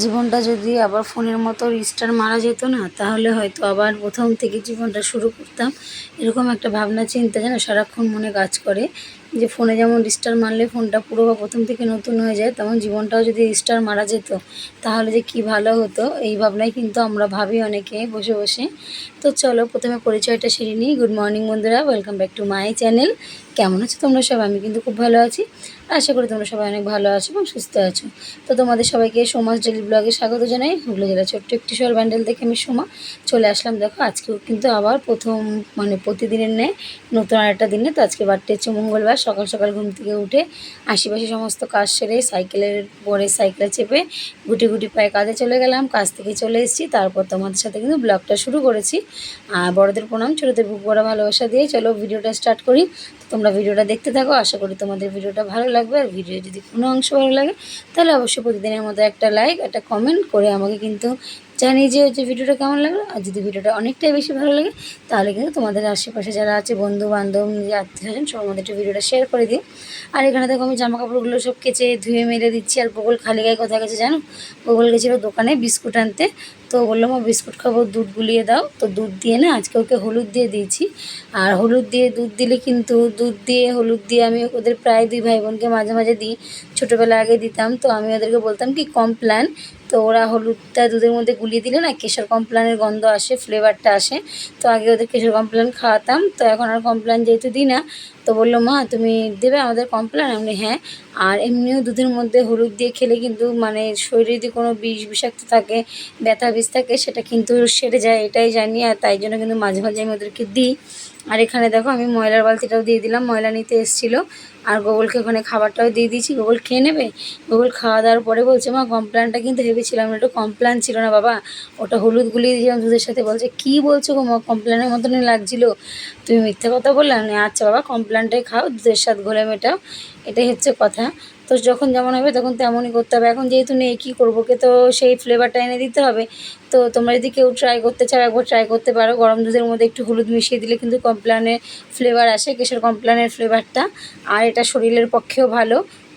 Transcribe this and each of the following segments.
জীবনটা যদি আবার ফোনের মতো রিস্টার মারা যেত না, তাহলে হয়তো আবার প্রথম থেকে জীবনটা শুরু করতাম। এরকম একটা ভাবনা, চিন্তা যেন সারাক্ষণ মনে কাজ করে। যে ফোনে যেমন রিস্টার মারলে ফোনটা পুরো বা প্রথম থেকে নতুন হয়ে যায়, তেমন জীবনটাও যদি রিস্টার মারা যেত, তাহলে যে কী ভালো হতো, এই ভাবনাই কিন্তু আমরা ভাবি অনেকে বসে বসে। তো চলো প্রথমে পরিচয়টা সেরে নিই। গুড মর্নিং বন্ধুরা welcome back to my channel কেমন আছো তোমরা সব আমি কিন্তু খুব ভালো আছি। আশা করি তোমরা সবাই অনেক ভালো আছো এবং সুস্থ আছো। তো তোমাদের সবাইকে সোমাস ডেলি ব্লগে স্বাগত জানাই। হুগলি জেলা ছোট্ট একটি শহর ব্যান্ডেল থেকে আমি সোমা, চলে আসলাম। দেখো, আজকেও কিন্তু আবার প্রথম মানে প্রতিদিনের নেয় নতুন আরেকটা দিনে। তো আজকে বাড়তে হচ্ছে মঙ্গলবার সকাল সকাল ঘুম থেকে উঠে আশেপাশে সমস্ত কাজ সেরে সাইকেলের পরে সাইকেলে চেপে গুটি গুটি পায়ে কাজে চলে গেলাম, কাজ থেকে চলে এসেছি। তারপর তোমাদের সাথে কিন্তু ব্লগটা শুরু করেছি। আর বড়দের প্রণাম, ছোটোদের বুক বড় ভালোবাসা দিয়ে চলো ভিডিওটা স্টার্ট করি। তোমরা ভিডিওটা দেখতে থাকো, আশা করি তোমাদের ভিডিওটা ভালো লাগবে। আর ভিডিও যদি কোনো অংশ ভালো লাগে, তাহলে অবশ্যই প্রতিদিনের মতো একটা লাইক একটা কমেন্ট করে আমাকে কিন্তু জানিয়ে যে হচ্ছে ভিডিওটা কেমন লাগল। আর যদি ভিডিওটা অনেকটাই বেশি ভালো লাগে, তাহলে কিন্তু তোমাদের আশেপাশে যারা আছে বন্ধু বান্ধব আত্মীয় স্বজন সবার মধ্যে একটু ভিডিওটা শেয়ার করে দিই আর এখানে দেখো আমি জামা কাপড়গুলো সব কেচে, ধুয়ে মেরে দিচ্ছি। আর গোগল খালি গায়ে কোথায় গেছে জানো? গোগল গেছিল দোকানে বিস্কুট আনতে। তো বললাম ও বিস্কুট খাব, দুধ গুলিয়ে দাও। তো দুধ দিয়ে না, আজকে ওকে হলুদ দিয়ে দিয়েছি। আর হলুদ দিয়ে দুধ দিলে কিন্তু, দুধ দিয়ে, হলুদ দিয়ে আমি ওদের প্রায় দুই ভাই বোনকে মাঝে মাঝে দিই। ছোটোবেলা আগে দিতাম। তো আমি ওদেরকে বলতাম কি কমপ্ল্যান তো ওরা হলুদটা দুধের মধ্যে গুলিয়ে দিলে না, কেশর কমপ্ল্যানের গন্ধ আসে ফ্লেভারটা আসে। তো আগে ওদের কেশর কমপ্ল্যান খাওয়াতাম, তো এখন আর কমপ্ল্যান যেহেতু দিই না, তো বলল, মা, তুমি দেবে আমাদের কমপ্ল্যান আমি হ্যাঁ। আর এমনিও দুধের মধ্যে হলুদ দিয়ে খেলে কিন্তু মানে শরীরে যদি কোনো বিষ বিষাক্ত থাকে, ব্যথা বিষ থাকে, সেটা কিন্তু সেরে যায়, এটাই জানি। আর তাই জন্য কিন্তু মাঝে মাঝে আমি ওদেরকে দিই। আর এখানে দেখো আমি ময়লার বালতিটাও দিয়ে দিলাম, ময়লা নিতে এসেছিল। আর গোগলকে ওখানে খাবারটাও দিয়ে দিয়েছি। গোগল খেয়ে নেবে? গোগল খাওয়া দাওয়ার পরে বলছে, মা কমপ্ল্যানটা কিন্তু ভেবেছিলাম একটু কমপ্ল্যান ছিল না, বাবা। ওটা হলুদ গুলিয়ে দিয়েছিলাম দুধের সাথে। বলছে, কী বলছো গো, মা? কমপ্ল্যানের মতনই লাগছিল। তুমি মিথ্যে কথা বললে? আমি আচ্ছা বাবা কমপ্ল্যানটাই খাও, দুধের সাথে ঘোলে মেটাও। এটাই হচ্ছে কথা। তো যখন যেমন হবে তখন তেমনই করতে হবে। এখন যেহেতু নেই, কী করব? কে তো সেই ফ্লেভারটা এনে দিতে হবে। তো তোমরা যদি কেউ ট্রাই করতে চাও, একবার ট্রাই করতে পারো। গরম দুধের মধ্যে একটু হলুদ মিশিয়ে দিলে কিন্তু কমপ্ল্যানের ফ্লেভার আসে, কেশর কমপ্ল্যানের ফ্লেভারটা আর এটা শরীরের পক্ষেও ভালো।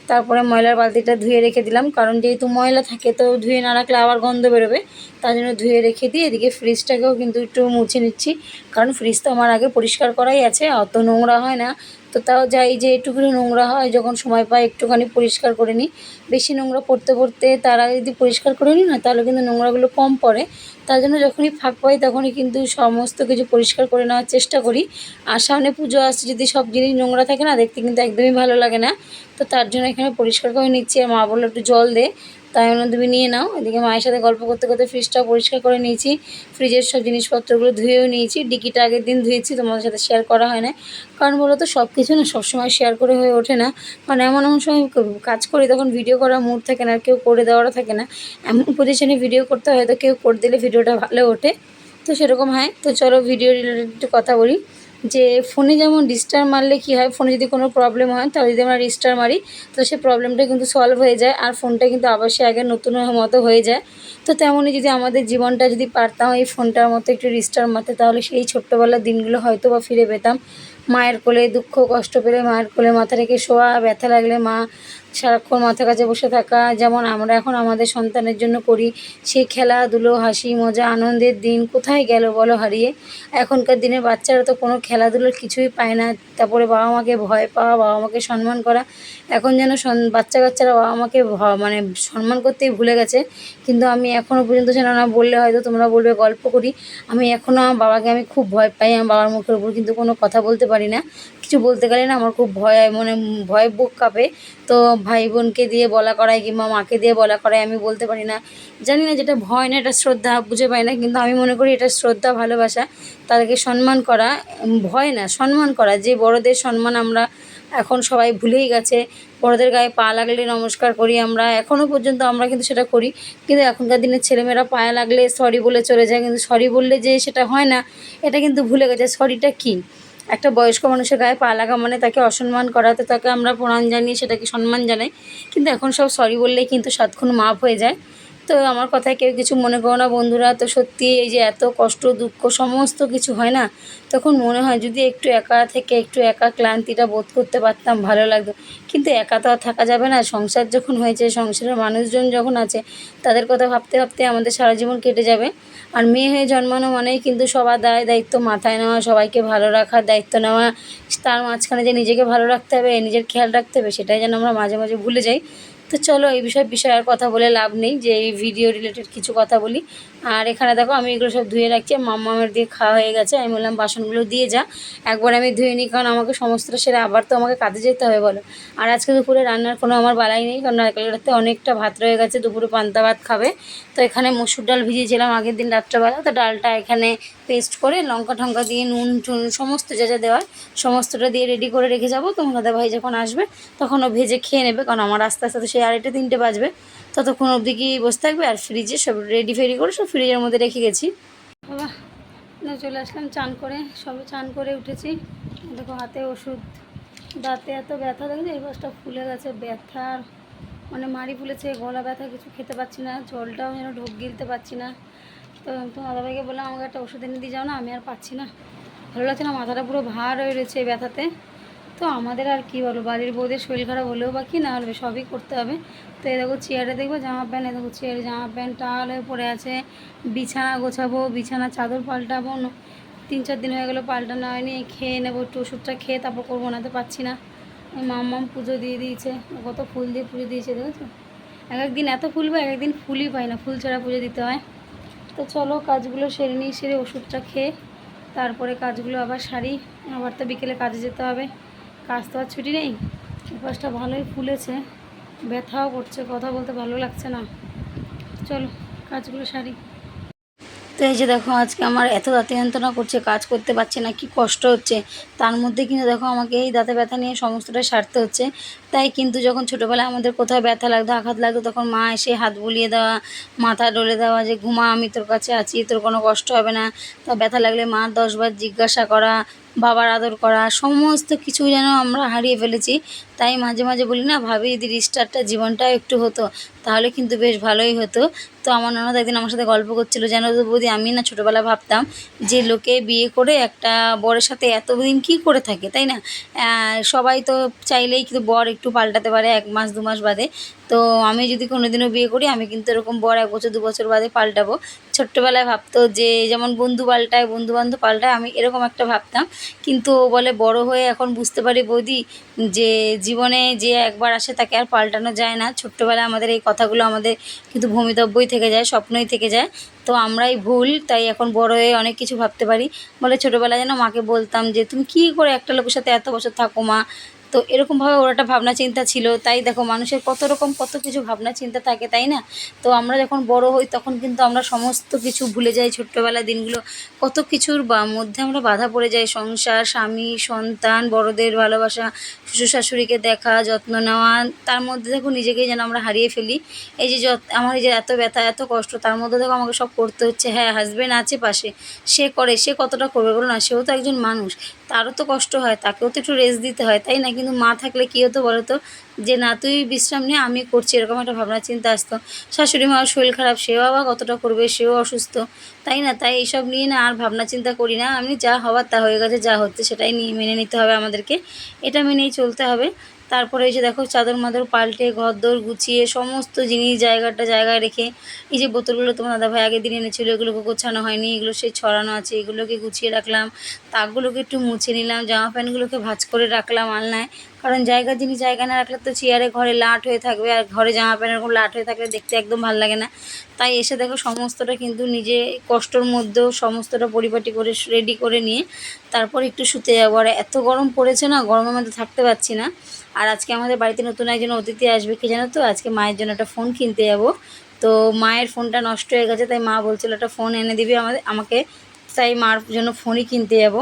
তারপরে ময়লার বালতিটা ধুয়ে রেখে দিলাম। কারণ যেহেতু ময়লা থাকে, তো ধুয়ে না রাখলে আবার গন্ধ বেরোবে। তার জন্য ধুয়ে রেখে দিয়ে এদিকে ফ্রিজটাকেও কিন্তু একটু মুছে নিচ্ছি। কারণ ফ্রিজ তো আমার আগে পরিষ্কার করাই আছে, অত নোংরা হয় না। তো তাও যাই, যে একটুখানি নোংরা হয়, যখন সময় পাই একটুখানি পরিষ্কার করে নিই। বেশি নোংরা পড়তে পড়তে তার আগে যদি পরিষ্কার করে নিই না, তাহলে কিন্তু নোংরাগুলো কম পড়ে। তার জন্য যখনই ফাঁক পাই, তখনই কিন্তু সমস্ত কিছু পরিষ্কার করে নেওয়ার চেষ্টা করি। আর সামনে পুজো আসছে, যদি সব জিনিস নোংরা থাকে না, দেখতে কিন্তু একদমই ভালো লাগে না। তো তার জন্য এখানে পরিষ্কার করে নিচ্ছি। আর মা বলল, একটু জল দে। তাই জন্য তুমি নিয়ে নাও। এদিকে মায়ের সাথে গল্প করতে করতে ফ্রিজটাও পরিষ্কার করে নিয়েছি। ফ্রিজের সব জিনিসপত্রগুলো ধুয়েও নিয়েছি। ডিকিটা আগের দিন ধুয়েছি, তোমাদের সাথে শেয়ার করা হয় না। কারণ বলো তো সব কিছু না সবসময় শেয়ার করে হয়ে ওঠে না। কারণ এমন এমন সময় কাজ করি, তখন ভিডিও করার মুড থাকে না কেউ করে দেওয়ারও থাকে না। এমন পজিশনে ভিডিও করতে হয়, তো কেউ করে দিলে ভিডিওটা ভালো ওঠে। তো সেরকম হয়। তো চলো ভিডিও রিলেটেড একটু কথা বলি। যে ফোনে যেমন রিস্টার মারলে কি হয়, ফোনে যদি কোনো প্রবলেম হয়, তাহলে যদি আমরা রিস্টার মারি, তো সেই প্রবলেমটা কিন্তু সলভ হয়ে যায় আর ফোনটা কিন্তু আবার সে আগে নতুন মতো হয়ে যায়। তো তেমনই যদি আমাদের জীবনটা যদি পারতাম এই ফোনটার মতো একটু রিস্টার মারতে, তাহলে সেই ছোট্টবেলার দিনগুলো হয়তো বা ফিরে পেতাম। মায়ের কোলে দুঃখ, কষ্ট পেলে মায়ের কোলে মাথা রেখে শোয়া, ব্যথা লাগলে মা সারাক্ষণ মাথার কাছে বসে থাকা। যেমন আমরা এখন আমাদের সন্তানের জন্য করি সেই খেলাধুলো হাসি, মজা, আনন্দের দিন কোথায় গেল বলো হারিয়ে? এখনকার দিনের বাচ্চারা তো কোনো খেলাধুলোর কিছুই পায় না। তারপরে বাবা মাকে ভয় পাওয়া, বাবা মাকে সম্মান করা। এখন যেন বাচ্চা কাচ্চারা বাবা মাকে মানে সম্মান করতেই ভুলে গেছে। কিন্তু আমি এখনও পর্যন্ত যেন না বললে হয়তো তোমরা বলবে গল্প করি। আমি এখনও আমার বাবাকে আমি খুব ভয় পাই, আমার বাবার মুখের উপর। কিন্তু কোনো কথা বলতে পারি না। কিছু বলতে গেলে না আমার খুব ভয় মানে ভয় বুক কাঁপে। তো ভাই বোনকে দিয়ে বলা করায় কিংবা মাকে দিয়ে বলা করায় আমি বলতে পারি না। জানি না যেটা ভয় না, এটা শ্রদ্ধা, বুঝে পাই না। কিন্তু আমি মনে করি এটা শ্রদ্ধা, ভালোবাসা, তাদেরকে সম্মান করা ভয় না, সম্মান করা। যে বড়দের সম্মান আমরা এখন সবাই ভুলেই গেছে। বড়দের গায়ে পা লাগলে নমস্কার করি আমরা। এখনও পর্যন্ত আমরা কিন্তু সেটা করি। কিন্তু এখনকার দিনের ছেলেমেয়েরা পায়ে লাগলে সরি বলে চলে যায়। কিন্তু সরি বললে যে সেটা হয় না, এটা কিন্তু ভুলে গেছে। সরিটা কী? একটা বয়স্ক মানুষের গায়ে পা লাগা মানে তাকে অসম্মান করাতে তাকে আমরা প্রণাম জানিয়ে সেটাকে সম্মান জানাই। কিন্তু এখন সব সরি বললেই কিন্তু সাতক্ষণ মাপ হয়ে যায়। তো আমার কথায় কেউ কিছু মনে করো না বন্ধুরা। তো সত্যি এই যে এত কষ্ট, দুঃখ, সমস্ত কিছু হয় না, তখন মনে হয় যদি একটু একা থেকে একটু একা ক্লান্তিটা বোধ করতে পারতাম, ভালো লাগতো। কিন্তু একা তো আর থাকা যাবে না। সংসার যখন হয়েছে, সংসারের মানুষজন যখন আছে, তাদের কথা ভাবতে ভাবতে আমাদের সারা জীবন কেটে যাবে। আর মেয়ে হয়ে জন্মানো মানেই কিন্তু সবার দায়, দায়িত্ব মাথায় নেওয়া, সবাইকে ভালো রাখার দায়িত্ব নেওয়া। তার মাঝখানে যে নিজেকে ভালো রাখতে হবে, নিজের খেয়াল রাখতে হবে, সেটাই যেন আমরা মাঝে মাঝে ভুলে যাই। তো চলো এই বিষয়ে বিষয়ে আর কথা বলে লাভ নেই যে এই ভিডিও রিলেটেড কিছু কথা বলি। আর এখানে দেখো আমি এগুলো সব ধুয়ে রাখছি মাম্মামের দিয়ে খাওয়া হয়ে গেছে। আমি বললাম, বাসনগুলো দিয়ে যা, একবার আমি ধুয়ে নিই, কারণ আমাকে সমস্তটা সেরে আবার তো আমাকে কাজে যেতে হবে, বলো। আর আজকে দুপুরে রান্নার কোনো আমার বালাই নেই, কারণ নারকেল রাতে অনেকটা ভাত রয়ে গেছে, দুপুরে পান্তা ভাত খাবে। তো এখানে মসুর ডাল ভিজিয়েছিলাম আগের দিন রাত্রেবেলা, তো ডালটা এখানে পেস্ট করে লঙ্কা ঠঙ্কা দিয়ে নুন টুন সমস্ত যা যা দেওয়ার, সমস্তটা দিয়ে রেডি করে রেখে যাব। তোমার দাদা ভাই যখন আসবে, তখন ও ভেজে খেয়ে নেবে, কারণ আমার আস্তে আস্তে সেই আড়াইটে, তিনটে বাজবে। ততক্ষণ অবধি কি বসে থাকবে? আর ফ্রিজে সব রেডি ফেডি করে সব ফ্রিজের মধ্যে রেখে গেছি। বাবা চলে আসলাম চান করে, সবে চান করে উঠেছি। দেখো হাতে ওষুধ, দাঁতে এত ব্যথা দেখছি এই পাশটা ফুলে গেছে ব্যথার মানে মারি ফুলেছে, গলা ব্যথা, কিছু খেতে পাচ্ছি না, জলটাও যেন ঢোক গিলতে পারছি না। তো তোমার দাদাভাইকে বললাম, আমাকে একটা ওষুধ এনে দিয়ে যাও না, আমি আর পাচ্ছি না। ভালো লাগছে না, মাথাটা পুরো ভার হয়ে রয়েছে এই ব্যথাতে। তো আমাদের আর কি বলো বাড়ির বউদের শরীর খারাপ হলেও বা কি না হলে সবই করতে হবে। তো এই দেখো চেয়ারে দেখব জামা প্যান্ট এ দেখো চেয়ারে জামা প্যান্ট টাল হয়ে পড়ে আছে। বিছানা গোছাবো, বিছানা চাদর পাল্টাবো তিন চার দিন হয়ে গেলো পাল্টানো হয়নি। খেয়ে নেব, একটু ওষুধটা খেয়ে তারপর করব না তো পাচ্ছি না। ওই মাম্মাম পুজো দিয়ে দিয়েছে। কত ফুল দিয়ে পুজো দিয়েছে, দেখেছ? এক একদিন এত ফুলবো এক একদিন ফুলই পাই না। ফুল ছাড়া পুজো দিতে হয়। তো চলো কাজগুলো সেরে নিই, সেরে ওষুধটা খেয়ে, তারপরে কাজগুলো আবার সারি। আবার তো বিকেলে কাজে যেতে হবে। কাজ তো আর ছুটি নেই। উপাসটা ভালোই ফুলেছে। ব্যথাও করছে, কথা বলতে ভালো লাগছে না। চলো, কাজগুলো সারি। তো এই যে দেখো, আজকে আমার এত দাঁতে যন্ত্রণা করছে, কাজ করতে পারছে না, কি কষ্ট হচ্ছে। তার মধ্যে কিন্তু দেখো, আমাকে এই দাঁতে ব্যথা নিয়ে সমস্তটা সারতে হচ্ছে। তাই কিন্তু যখন ছোটোবেলায় আমাদের কোথাও ব্যথা লাগতো, আঘাত লাগতো, তখন মা এসে হাত বুলিয়ে দেওয়া, মাথা ডলে দেওয়া, যে, ঘুমা, আমি তোর কাছে আছি, তোর কোনো কষ্ট হবে না। তা ব্যথা লাগলে মা দশবার জিজ্ঞাসা করা বাবার আদর করা, সমস্ত কিছু যেন আমরা হারিয়ে ফেলেছি। তাই মাঝে মাঝে বলি, না, ভাবি যদি রিস্টার্টটা জীবনটাও একটু হতো, তাহলে কিন্তু বেশ ভালোই হতো। তো আমার ননদ একদিন আমার সাথে গল্প করছিল, যেন তো বৌদি, আমি না ছোটোবেলায় ভাবতাম যে লোকে বিয়ে করে একটা বরের সাথে এতদিন কী করে থাকে, তাই না? সবাই তো চাইলেই কিন্তু বর একটু পাল্টাতে পারে, এক মাস, দু মাস বাদে। তো আমি যদি কোনোদিনও বিয়ে করি, আমি কিন্তু এরকম বর এক বছর, দু বছর বাদে পাল্টাবো। ছোট্টবেলায় ভাবতো যে, যেমন বন্ধু পাল্টায় বন্ধু বান্ধব পাল্টায়, আমি এরকম একটা ভাবতাম। কিন্তু ও বলে, বড় হয়ে এখন বুঝতে পারি বৌদি যে জীবনে যে একবার আসে তাকে আর পাল্টানো যায় না। ছোট্টবেলা আমাদের এই কথাগুলো আমাদের কিন্তু ভূমিতব্যই থেকে যায়, স্বপ্নই থেকে যায়। তো আমরাই ভুল, তাই এখন বড় হয়ে অনেক কিছু ভাবতে পারি। বলে, ছোটোবেলায় যেন মাকে বলতাম যে, তুমি কি করে একটা লোকের সাথে এত বছর থাকো মা? তো এরকমভাবে ওর একটা ভাবনা চিন্তা ছিল। তাই দেখো মানুষের কত রকম কত কিছু ভাবনা চিন্তা থাকে, তাই না? তো আমরা যখন বড় হই তখন কিন্তু আমরা সমস্ত কিছু ভুলে যাই ছোট্টবেলার দিনগুলো। কত কিছুর বা মধ্যে আমরা বাধা পড়ে যাই। সংসার, স্বামী, সন্তান, বড়দের ভালোবাসা শ্বশুর শাশুড়িকে দেখা, যত্ন নেওয়া। তার মধ্যে দেখো নিজেকেই যেন আমরা হারিয়ে ফেলি। এই যে যত, আমার এই যে এত ব্যথা, এত কষ্ট, তার মধ্যে দেখো আমাকে সব করতে হচ্ছে। হ্যাঁ হাজবেন্ড আছে পাশে। সে করে, সে কতটা করবে বলো না? সেও তো একজন মানুষ। তারও তো কষ্ট হয়, তাকেও তো একটু রেস্ট দিতে হয়, তাই না? কিন্তু মা থাকলে কী হতো বলো তো যে, না, তুই বিশ্রাম নিয়ে আমি করছি। এরকম একটা ভাবনা, চিন্তা আসতো। শাশুড়ি মার শরীর খারাপ, সেও আবার কতটা করবে, সেও অসুস্থ। তাই না? তাই এইসব নিয়ে না আর ভাবনা, চিন্তা করি না। আমি যা হওয়ার তা হয়ে গেছে, যা হচ্ছে সেটাই নিয়ে মেনে নিতে হবে আমাদেরকে। এটা মেনেই চলতে হবে। তারপরে যে দেখো চাদর মাদর পাল্টে, ঘরদোর গুছিয়ে, সমস্ত জিনিস জায়গাটা জায়গায় রেখে এই যে বোতলগুলো তোমার দাদাভাই আগের দিন এনেছিল এগুলোকে গোছানো হয়নি, এগুলো সেই ছড়ানো আছে, এগুলোকে গুছিয়ে রাখলাম, তাকগুলোকে একটু মুছে নিলাম, জামা প্যান্টগুলোকে ভাঁজ করে রাখলাম আলনায়, কারণ জায়গা জিনিস জায়গা না রাখলে তো চেয়ারে, ঘরে লাট হয়ে থাকবে আর ঘরে জামা প্যান্ট এরকম লাট হয়ে থাকলে দেখতে একদম ভালো লাগে না। তাই এসে দেখো সমস্তটা কিন্তু নিজে কষ্টর মধ্যেও সমস্তটা পরিপাটি করে, রেডি করে নিয়ে তারপর একটু শুতে যাব। আর এত গরম পড়েছে না, গরমের মধ্যে থাকতে পারছি না। আর আজকে আমাদের বাড়িতে নতুন একজন অতিথি আসবে, কি জানো তো? আজকে মায়ের জন্য একটা ফোন কিনতে যাব। তো মায়ের ফোনটা নষ্ট হয়ে গেছে, তাই মা বলছিল একটা ফোন এনে দিবি আমাদের, আমাকে, তাই মার জন্য ফোনই কিনতে যাব।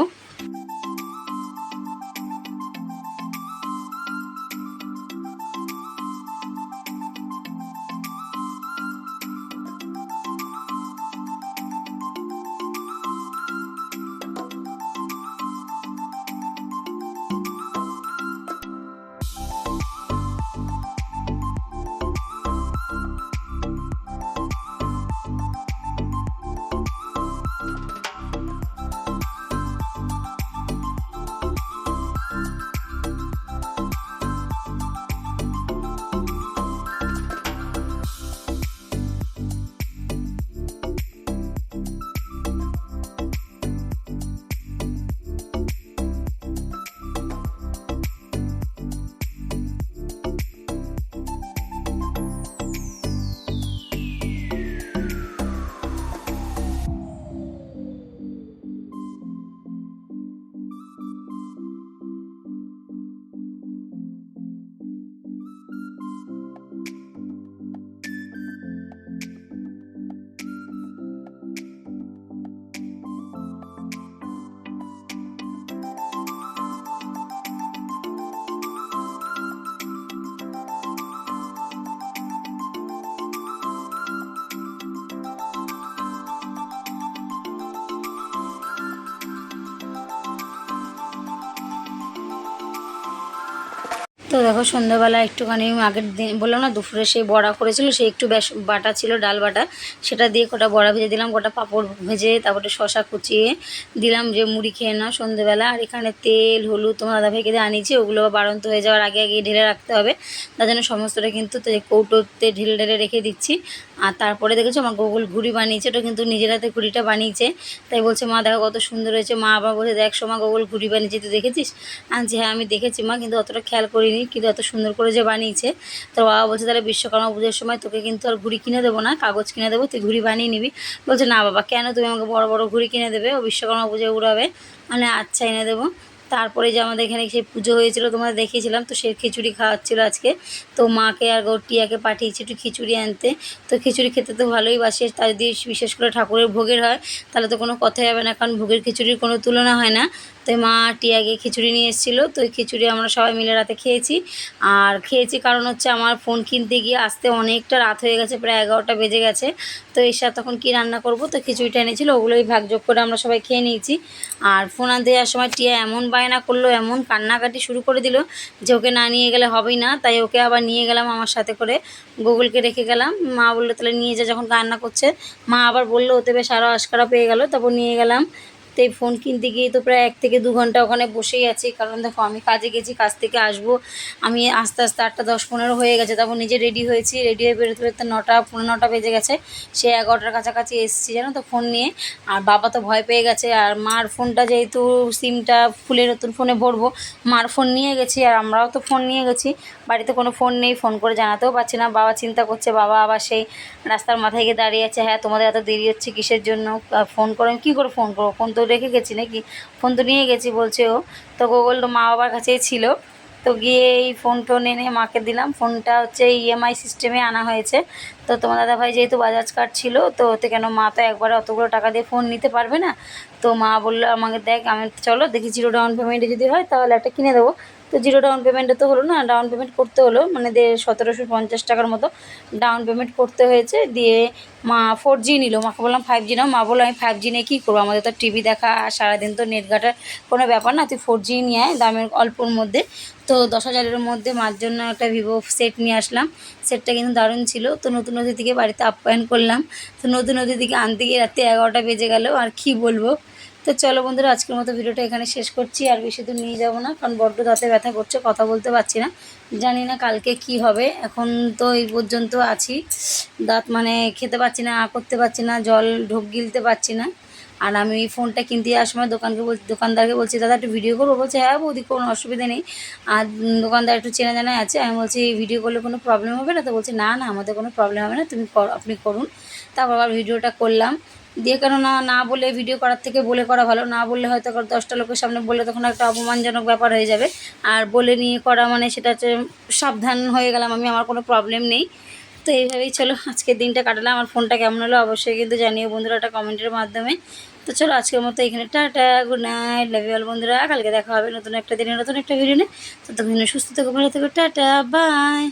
তো দেখো সন্ধ্যাবেলা একটুখানি আগের দিন বললাম না, দুপুরে সেই বড়া করেছিল সেই একটু বেশ বাটা ছিল, ডাল বাটা। সেটা দিয়ে কটা বড়া ভেজে দিলাম, কটা পাঁপড় ভেজে, তারপরে শশা কুচিয়ে দিলাম যে মুড়ি খেয়ে নাও সন্ধ্যেবেলা। আর এখানে তেল, হলুদ, তোমার দাদা ভাইকে দিয়ে আনিয়েছি, ওগুলো বাড়ন্ত হয়ে যাওয়ার আগে আগে ঢেলে রাখতে হবে। তার জন্য সমস্তটা কিন্তু কৌটোতে ঢেলে ঢেলে রেখে দিচ্ছি। আর তারপরে দেখেছ, আমার গোগুল ঘুড়ি বানিয়েছে, ওটা কিন্তু নিজের হাতে ঘুড়িটা বানিয়েছে। তাই বলছে, মা, দেখো কত সুন্দর হয়েছে। মা আবার বলছে, দেখ সময় গোগুল ঘুড়ি বানিয়েছে, তুই দেখেছিস? আনছি হ্যাঁ আমি দেখেছি মা, কিন্তু অতটা খেয়াল করিনি। কিন্তু এত সুন্দর করে যে বানিয়েছে। তো বাবা বলছে, তাহলে বিশ্বকর্মা পুজোর সময় তোকে কিন্তু আর ঘুড়ি কিনে দেবো না, কাগজ কিনে দেবো, তুই ঘুড়ি বানিয়ে নিবি। বলছে, না বাবা, কেন তুমি আমাকে বড় বড় ঘুড়ি কিনে দেবে? ও বিশ্বকর্মা পুজোয় উড়াবে। মানে আচ্ছা এনে দেবো। তারপরে যে আমাদের এখানে সেই পুজো হয়েছিল, তোমাদের দেখিয়েছিলাম, তো সে খিচুড়ি খাওয়াচ্ছিলো আজকে। তো মাকে আর গৌটিয়াকে পাঠিয়েছি একটু খিচুড়ি আনতে। তো খিচুড়ি খেতে তো ভালোই বাসে তার যদি বিশেষ করে ঠাকুরের ভোগের হয়, তাহলে তো কোনো কথাই হবে না, কারণ ভোগের খিচুড়ির কোনো তুলনা হয় না। তো মা টিয়াকে খিচুড়ি নিয়ে এসেছিল, তো ওই খিচুড়ি আমরা সবাই মিলে রাতে খেয়েছি। আর খেয়েছি কারণ হচ্ছে আমার ফোন কিনতে গিয়ে আসতে অনেকটা রাত হয়ে গেছে, প্রায় এগারোটা বেজে গেছে। তো এসে তখন কি রান্না করব? তো খিচুড়িটা এনেছিল, ওগুলোই ভাগযোগ করে আমরা সবাই খেয়ে নিয়েছি। আর ফোন আনতে যাওয়ার সময় টিয়া এমন বায়না করল, এমন কান্নাকাটি শুরু করে দিল যে ওকে না নিয়ে গেলে হবেই না। তাই ওকে আবার নিয়ে গেলাম আমার সাথে করে। গুগলকে রেখে গেলাম। মা বলল, তাহলে নিয়ে যা যখন কান্না করছে। মা আবার বলল, ওতে বেশ আরও আশকারা পেয়ে গেল। তারপর নিয়ে গেলাম। তো এই ফোন কিনতে গিয়ে তো প্রায় এক থেকে দু ঘণ্টা ওখানে বসেই আছি। কারণ দেখো, আমি কাজে গেছি, কাজ থেকে আসব। আমি আস্তে আস্তে আটটা দশ পনেরো হয়ে গেছে, তারপর নিজে রেডি হয়েছি। রেডি হয়ে বেরোতে বেরোতে নটা পনেরো নটা বেজে গেছে। সে এগারোটার কাছাকাছি এসেছি, জানো তো ফোন নিয়ে। আর বাবা তো ভয় পেয়ে গেছে, আর মার ফোনটা যেহেতু সিমটা ফুলে নতুন ফোনে ভরবো, মার ফোন নিয়ে গেছি, আর আমরাও তো ফোন নিয়ে গেছি। বাড়িতে কোনো ফোন নেই, ফোন করে জানাতেও পারছি না। বাবা চিন্তা করছে, বাবা আবার সেই রাস্তার মাথায় গিয়ে দাঁড়িয়ে আছে হ্যাঁ তোমাদের এত দেরি হচ্ছে কিসের জন্য? ফোন করো, আমি কী করে ফোন করব? ফোন তো রেখে গেছি নাকি? ফোন তো নিয়ে গেছি, বলছে ও। তো গোগল মা বাবার কাছেই ছিল। তো গিয়ে এই ফোন টোন এনে মাকে দিলাম। ফোনটা হচ্ছে ইএমআই সিস্টেমে আনা হয়েছে। তো তোমার দাদাভাই যেহেতু বাজাজ কার্ড ছিল, তো ওতে কেন মা তো একবারে অতগুলো টাকা দিয়ে ফোন নিতে পারবে না? তো মা বলল, আমাকে দেখ, আমি চলো দেখি জিরো ডাউন পেমেন্টে যদি হয়, তাহলে একটা কিনে দেবো। তো জিরো ডাউন পেমেন্টে তো হলো না ডাউন পেমেন্ট করতে হলো মানে সতেরোশো পঞ্চাশ টাকার মতো ডাউন পেমেন্ট করতে হয়েছে, দিয়ে মা ফোর জি নিল। মাকে বললাম ফাইভ জি নাও, মা বলল, আমি ফাইভ জি নিয়ে কী করব? আমাদের তো টিভি দেখা আর সারাদিন তো নেট ঘাটার কোনো ব্যাপার না, তুই ফোর জি নিয়ে আয় দামের অল্পর মধ্যে। তো দশ হাজারের মধ্যে মার জন্য একটা ভিভো সেট নিয়ে আসলাম। সেটটা কিন্তু দারুণ ছিল। তো নতুন অতিথিকে বাড়িতে আপ্যায়ন করলাম। তো নতুন অতিথিকে আনতে গিয়ে রাত্রে এগারোটা বেজে গেল, আর কি বলব? তো চলো বন্ধুরা, আজকের মতো ভিডিওটা এখানে শেষ করছি। আর বেশি দূর নিয়ে যাব না, কারণ বড্ড দাঁতে ব্যথা করছে, কথা বলতে পারছি না। জানি না কালকে কি হবে, এখন তো এই পর্যন্ত আছি। দাঁত মানে খেতে পারছি না, আ করতে পারছি না, জল ঢোক গিলতে পারছি না। আর আমি ফোনটা কিনতে যাওয়ার সময় দোকানকে বলছি দোকানদারকে বলছি, দাদা, একটু ভিডিও করব? বলছে হ্যাঁ বৌদি, কোনো অসুবিধা নেই। আর দোকানদার একটু চেনা জানা আছে, আমি বলছি ভিডিও করলে কোনো প্রবলেম হবে না? তো বলছে, না না, আমাদের কোনো প্রবলেম হবে না, তুমি আপনি করুন। তারপর আবার ভিডিওটা করলাম। দিয়ে কেন না বলে ভিডিও করার থেকে বলে করা ভালো, না বললে হয়তো দশটা লোকের সামনে বললে তখন একটা অপমানজনক ব্যাপার হয়ে যাবে। আর বলে নিয়ে করা মানে সেটা হচ্ছে সাবধান হয়ে গেলাম আমি, আমার কোনো প্রবলেম নেই। তো এইভাবেই চলো, আজকের দিনটা কাটালাম, আমার ফোনটা কেমন হলো অবশ্যই কিন্তু জানিও বন্ধুরা একটা কমেন্টের মাধ্যমে। তো চলো, আজকের মতো এখানে tata good night love you all বন্ধুরা। কালকে দেখা হবে নতুন একটা দিনে, নতুন একটা ভিডিও নিয়ে। তো তখন সুস্থ থেকো, ভালো থেকো, টাটা বাই